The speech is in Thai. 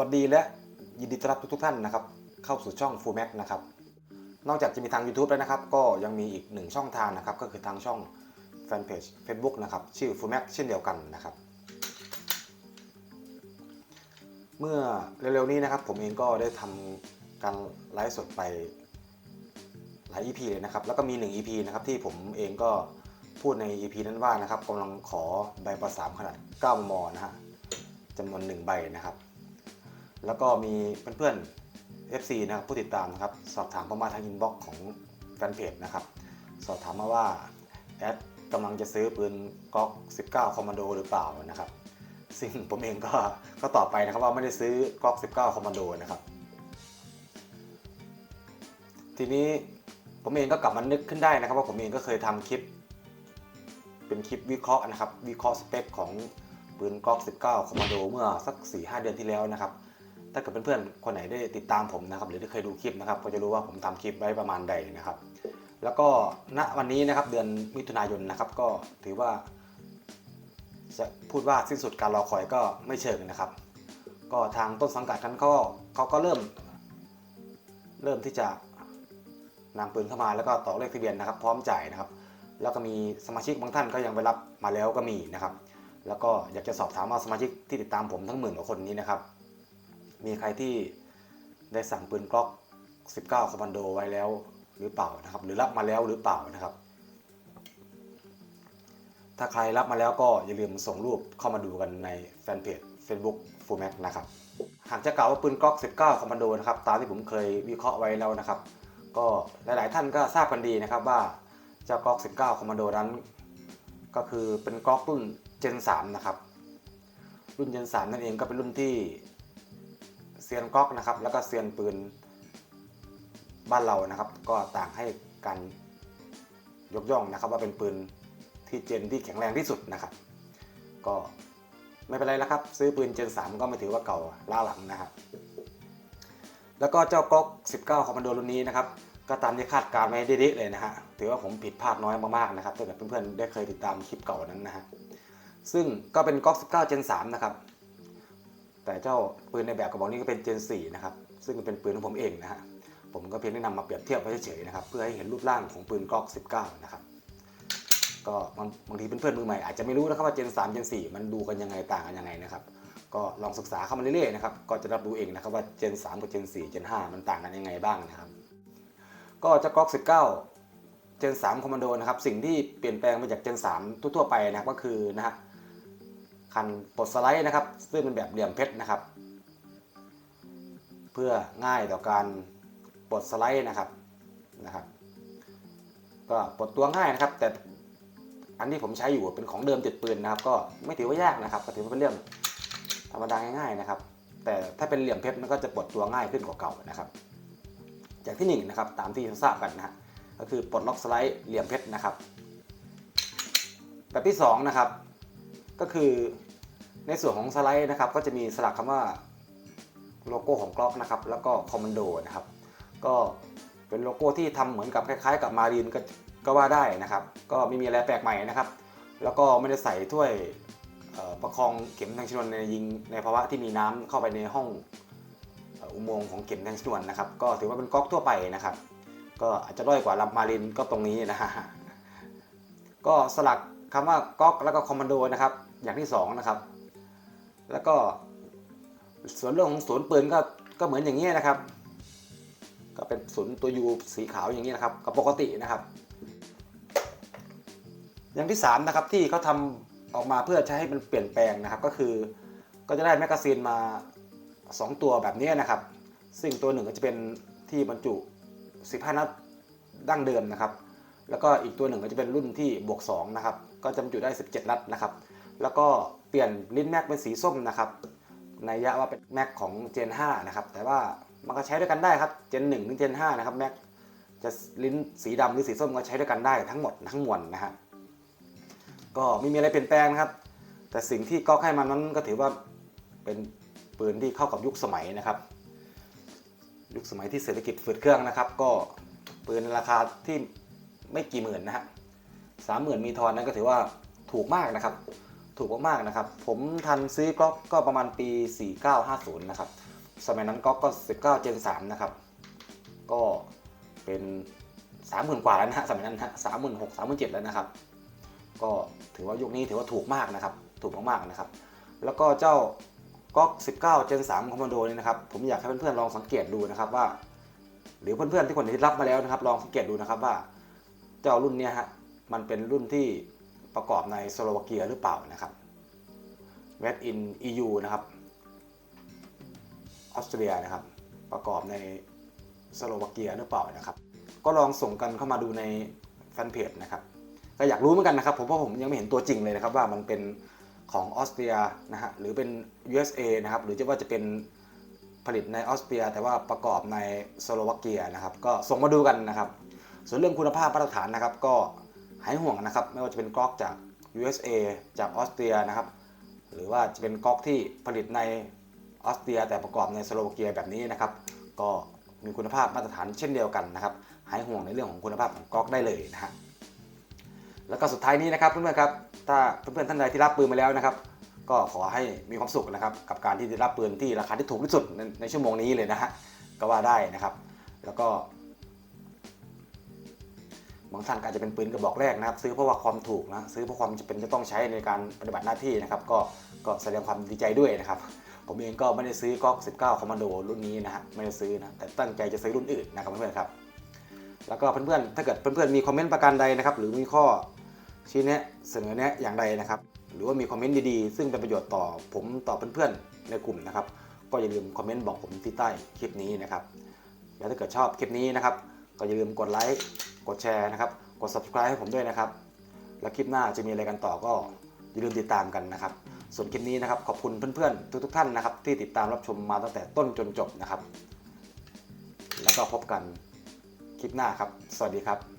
วัสดีและยินดีต้อนรับทุกๆท่านนะครับ เข้าสู่ช่อง Full Max นะครับ นอกจากจะมีทาง YouTube แล้วนะครับ ก็ยังมีอีกหนึ่งช่องทางนะครับ ก็คือทางช่องแฟนเพจ Facebook นะครับ ชื่อ Full Max เช่นเดียวกันนะครับ เมื่อเร็วๆนี้นะครับ ผมเองก็ได้ทำการไลฟ์สดไปหลาย EP เลยนะครับ แล้วก็มี 1 EP นะครับที่ผมเองก็พูดใน EP นั้นว่านะครับกำลังขอใบประสามขนาด 9 มมนะฮะจำนวน 1 ใบนะครับ แล้วก็มีเพื่อนๆ FC นะครับผู้ติดตามนะครับ สอบถามเข้ามาทางอินบ็อกซ์ของแฟนเพจนะครับ สอบถามมาว่าแอดกำลังจะซื้อปืนก๊อก 19 คอมมานโดหรือเปล่านะครับ ซึ่งผมเองก็ก็ตอบไปนะครับว่าไม่ได้ซื้อก๊อก 19 คอมมานโดนะครับ ทีนี้ผมเองก็กลับมานึกขึ้นได้นะครับว่าผมเองก็เคยทำคลิป เป็นคลิปวิเคราะห์นะครับ วิเคราะห์สเปคของปืนก๊อก 19 คอมมานโดเมื่อสัก 4-5 เดือนที่แล้วนะครับ ถ้าเกิดเพื่อนๆคนไหนได้ติดตามผมนะครับ หรือได้เคยดูคลิปนะครับก็จะรู้ว่าผมทำคลิปไว้ประมาณใดนะครับ แล้วก็ณวันนี้นะครับเดือนมิถุนายนนะครับ ก็ถือว่า จะพูดว่าสิ้นสุดการรอคอยก็ไม่เชิงนะครับ ก็ทางต้นสังกัดกันเขาเขาก็เริ่ม เริ่มที่จะนำปืนเข้ามาแล้วก็ต่อเลขทะเบียนนะครับ พร้อมจ่ายนะครับ แล้วก็มีสมาชิกบางท่านก็ยังไปรับมาแล้วก็มีนะครับ แล้วก็อยากจะสอบถามว่าสมาชิกที่ติดตามผมทั้งหมื่นกว่าคนนี้นะครับ มีใครที่ได้สั่งปืนกล็อก 19 คอมมานโดไว้แล้วหรือเปล่านะครับ หรือรับมาแล้วหรือเปล่านะครับ ถ้าใครรับมาแล้วก็อย่าลืมส่งรูปเข้ามาดูกันในแฟนเพจ Facebook f u l l m a x นะครับ หากจะกล่าวว่าปืนกล็อก 19 คอมมานโดนะครับ ตามที่ผมเคยวิเคราะห์ไว้แล้วนะครับ ก็หลาย ๆ ท่านก็ทราบกันดีนะครับว่าเจ้ากล็อก 19 คอมมานโดนั้น ก็คือเป็นกล็อกรุ่น Gen 3 นะครับ รุ่น Gen 3 นั่นเองก็เป็นรุ่นที่ เซียนกล็อกนะครับ แล้วก็เซียนปืนบ้านเรานะครับ ก็ต่างให้การยกย่องนะครับ ว่าเป็นปืนที่เจนที่แข็งแรงที่สุดนะครับ ก็ไม่เป็นไรแล้วครับ ซื้อปืน Gen 3ก็ไม่ถือว่าเก่าล้าหลังนะครับ แล้วก็เจ้าก๊อก 19 คอมมานโดรุ่นนี้นะครับ ก็ตามที่คาดการณ์ไว้เด็ดๆเลยนะฮะถือว่าผมผิดพลาดน้อยมากๆนะครับถ้าเกิดเพื่อนๆได้เคยติดตามคลิปเก่านั้นนะฮะซึ่งก็เป็นก๊อก 19 Gen 3นะครับ แต่เจ้าปืนในแบบกระบอกนี้ก็เป็น Gen 4นะครับซึ่งเป็นปืนของผมเองนะฮะผมก็เพียงได้นำมาเปรียบเทียบไว้เฉยๆนะครับเพื่อให้เห็นรูปร่างของปืนก๊อก 19 นะครับก็บางบางทีเพื่อนๆมือใหม่อาจจะไม่รู้นะครับว่า Gen 3 Gen 4 มันดูกันยังไงต่างกันยังไงนะครับก็ลองศึกษาเข้ามาเรื่อยๆนะครับก็จะรับรู้เองนะครับว่า Gen 3 กับ Gen 4 Gen 5 มันต่างกันยังไงบ้างนะครับ ก็เจ้าก๊อก 19 Gen 3 Commando นะครับสิ่งที่เปลี่ยนแปลงมาจาก Gen 3 ทั่วๆไปนะก็คือนะฮะ คันปลดสไลด์นะครับ ซึ่งเป็นแบบเหลี่ยมเพชรนะครับ เพื่อง่ายต่อการปลดสไลด์นะครับนะครับ ก็ปลดตัวง่ายนะครับ แต่อันที่ผมใช้อยู่เป็นของเดิมติดปืนนะครับ ก็ไม่ถือว่ายากนะครับ ก็ถือว่าเป็นเรื่องธรรมดาง่ายๆนะครับ แต่ถ้าเป็นเหลี่ยมเพชรมันก็จะปลดตัวง่ายขึ้นกว่าเก่านะครับอย่างที่หนึ่งนะครับตามที่ทราบกันนะก็คือปลดล็อกสไลด์เหลี่ยมเพชรนะครับ แบบที่สองนะครับก็คือ ในส่วนของสไลด์นะครับก็จะมีสลักคำว่าโลโก้ของกล็อกนะครับแล้วก็คอมมานโดนะครับก็เป็นโลโก้ที่ทำเหมือนกับคล้ายๆ กับมารีนก็ก็ว่าได้นะครับ ก็ไม่มีอะไรแปลกใหม่นะครับ แล้วก็ไม่ได้ใส่ถ้วยประคองเข็มทางชนวนในยิงในภาวะที่มีน้ำเข้าไปในห้องอุโมงค์ของเข็มแทงชนวนนะครับ ก็ถือว่าเป็นก๊อกทั่วไปนะครับ ก็อาจจะด้อยกว่าลำมารินก็ตรงนี้นะฮะก็สลักคำว่าก๊อกแล้วก็คอมมานโดนะครับ อย่างที่สองนะครับ แล้วก็ส่วนเรื่องของศูนย์ปืนก็ก็เหมือนอย่างนี้นะครับ ก็เป็นศูนย์ตัวยูสีขาวอย่างนี้นะครับก็ปกตินะครับ อย่างที่สามนะครับที่เขาทำออกมาเพื่อจะให้มันเปลี่ยนแปลงนะครับ ก็คือก็จะได้แมกกาซีนมา 2 ตัวแบบนี้นะครับ ซึ่งตัวหนึ่งก็จะเป็นที่บรรจุ 15 นัดดั้งเดิมนะครับ แล้วก็อีกตัวหนึ่งก็จะเป็นรุ่นที่บวก2นะครับ ก็จะบรรจุได้ 17 นัดนะครับ แล้วก็เปลี่ยนลิ้นแม็กเป็นสีส้มนะครับในยะว่าเป็นแม็กของ Gen 5 นะครับ แต่ว่ามันก็ใช้ด้วยกันได้ครับ Gen 1 ถึง Gen 5 นะครับแม็กจะลิ้นสีดำหรือสีส้มก็ใช้ด้วยกันได้ทั้งหมดทั้งมวลนะฮะก็ไม่มีอะไรเปลี่ยนแปลงนะครับ แต่สิ่งที่ก๊อกให้มันนั้นก็ถือว่าเป็นปืนที่เข้ากับยุคสมัยนะครับ ยุคสมัยที่เศรษฐกิจฝืดเครื่องนะครับ ก็ปืนราคาที่ไม่กี่หมื่นนะฮะสามหมื่นมีทอนนั้นก็ถือว่าถูกมากนะครับ ถูกมากๆนะครับ ผมทันซื้อกล็อกก็ประมาณปี 4950 นะครับ สมัยนั้นก็ก็ 19 Gen 3 นะครับ ก็เป็นสามหมื่นกว่าแล้วนะฮะสมัยนั้นฮะสามหมื่นหกสามหมื่นเจ็ดแล้วนะครับ ก็ถือว่ายุคนี้ถือว่าถูกมากนะครับ ถูกมากๆนะครับ แล้วก็เจ้าก๊อก 19 Gen 3 Commando นี่นะครับ ผมอยากให้เพื่อนๆลองสังเกตดูนะครับว่า หรือเพื่อนๆที่คนที่รับมาแล้วนะครับ ลองสังเกตดูนะครับว่า เจ้ารุ่นเนี้ยฮะ มันเป็นรุ่นที่ ประกอบในสโลวาเกียหรือเปล่านะครับ Made in EU นะครับออสเตรียนะครับ ประกอบในสโลวาเกียหรือเปล่านะครับ ก็ลองส่งกันเข้ามาดูในแฟนเพจนะครับก็อยากรู้เหมือนกันนะครับผมเพราะผมยังไม่เห็นตัวจริงเลยนะครับ ว่ามันเป็นของออสเตรียนะฮะหรือเป็น USA นะครับหรือจะว่าจะเป็นผลิตในออสเตรีย แต่ว่าประกอบในสโลวาเกียนะครับ ก็ส่งมาดูกันนะครับ ส่วนเรื่องคุณภาพมาตรฐานนะครับก็ หายห่วงนะครับ ไม่ว่าจะเป็นกลอกจาก USA จากออสเตรียนะครับ หรือว่าจะเป็นก๊อกที่ผลิตในออสเตรีย แต่ประกอบในสโลวาเกียแบบนี้นะครับ ก็มีคุณภาพมาตรฐานเช่นเดียวกันนะครับ หายห่วงในเรื่องของคุณภาพของก๊อกได้เลยนะฮะแล้วก็สุดท้ายนี้นะครับเพื่อนๆครับถ้าเพื่อนๆท่านใดที่รับปืนมาแล้วนะครับ ก็ขอให้มีความสุขนะครับ กับการที่ได้รับปืนที่ราคาที่ถูกที่สุดในในชั่วโมงนี้เลยนะฮะก็ว่าได้นะครับ แล้วก็ บางท่านอาจจะเป็นปืนกระบอกแรกนะครับ ซื้อเพราะว่าความถูกนะซื้อเพราะความจำเป็นจะต้องใช้ในการปฏิบัติหน้าที่นะครับ ก็ก็แสดงความดีใจด้วยนะครับ ผมเองก็ไม่ได้ซื้อก๊อก19คอมมานโดรุ่นนี้นะฮะไม่ได้ซื้อนะแต่ตั้งใจจะซื้อรุ่นอื่นนะครับเพื่อนๆครับแล้วก็เพื่อนๆถ้าเกิดเพื่อนๆมีคอมเมนต์ประการใดนะครับหรือมีข้อชี้แนะเสนอแนะอย่างใดนะครับ หรือว่ามีคอมเมนต์ดีๆ ซึ่งเป็นประโยชน์ต่อผมต่อเพื่อนๆในกลุ่มนะครับ ก็อย่าลืมคอมเมนต์บอกผมที่ใต้คลิปนี้นะครับ แล้วถ้าเกิดชอบคลิปนี้นะครับ ก็อย่าลืมกดไลค์ กดแชร์นะครับ กด subscribe ให้ผมด้วยนะครับ แล้วคลิปหน้าจะมีอะไรกันต่อก็อย่าลืมติดตามกันนะครับ ส่วนคลิปนี้นะครับขอบคุณเพื่อนๆ ทุกๆท่านนะครับ ที่ติดตามรับชมมาตั้งแต่ต้นจนจบนะครับ แล้วก็พบกันคลิปหน้าครับ สวัสดีครับ